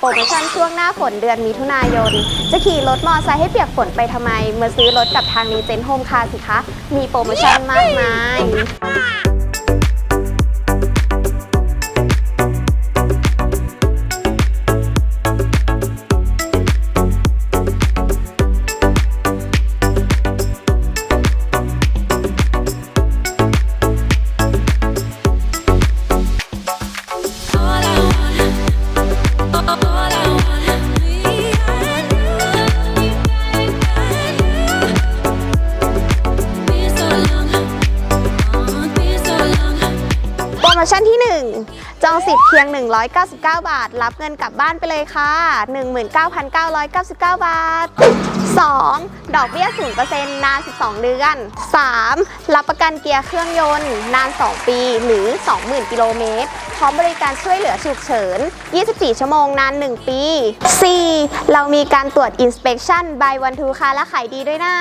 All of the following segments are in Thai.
โปรโมชั่นช่วงหน้าฝนเดือนมิถุนายน จะขี่รถมอไซค์ให้เปียกฝนไปทำไม เมื่อซื้อรถกับทางรีเจนโฮมคาสิคะ มีโปรโมชั่นมากมาย โปรโมชั่นที่ 1 จองสิทธิ์เพียง 199 บาท รับเงินกลับบ้านไปเลยค่ะ 19,999 บาท 2. ดอกเบี้ย 0%นาน 12 เดือน 3. รับประกันเกียร์เครื่องยนต์ นาน 2 ปีหรือ 20,000 กิโลเมตร พร้อมบริการช่วยเหลือฉุกเฉิน 24 ชั่วโมงนาน 1 ปี 4. เรามีการตรวจ inspection by one two ค่ะและขายดีด้วยนะ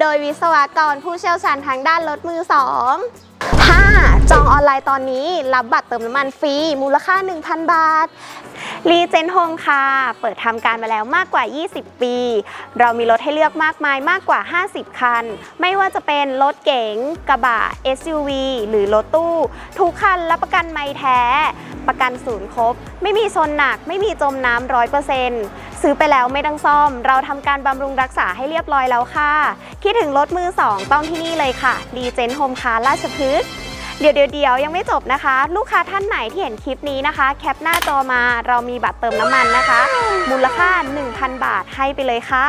โดยวิศวกรผู้เชี่ยวชาญทางด้านรถมือ 2 5. จองออนไลน์ตอนนี้รับบัตรเติมน้ำมันฟรี มูลค่า 1,000 บาทรีเจนโฮมค่ะ เปิดทำการมาแล้วมากกว่า 20 ปี เรามีรถให้เลือกมากมายมากกว่า 50 คัน ไม่ว่าจะเป็นรถเก๋ง กระบะ SUV หรือรถตู้ ทุกคันรับประกันไม่แท้ ประกันศูนย์ครบ ไม่มีชนหนัก ไม่มีจมน้ำร้อยเปอร์เซ็นต์ ซื้อไปแล้วไม่ต้องซ่อม เราทำการบำรุงรักษาให้เรียบร้อยแล้วค่ะ คิดถึงรถมือสองต้องที่นี่เลยค่ะดีเจนโฮมคาราชพฤกษ์เดี๋ยวเดี๋ยวเดี๋ยวยังไม่จบนะคะ ลูกค้าท่านไหนที่เห็นคลิปนี้นะคะ แคปหน้าจอมาเรามีบัตรเติมน้ำมันนะคะ มูลค่า 1,000 บาทให้ไปเลยค่ะ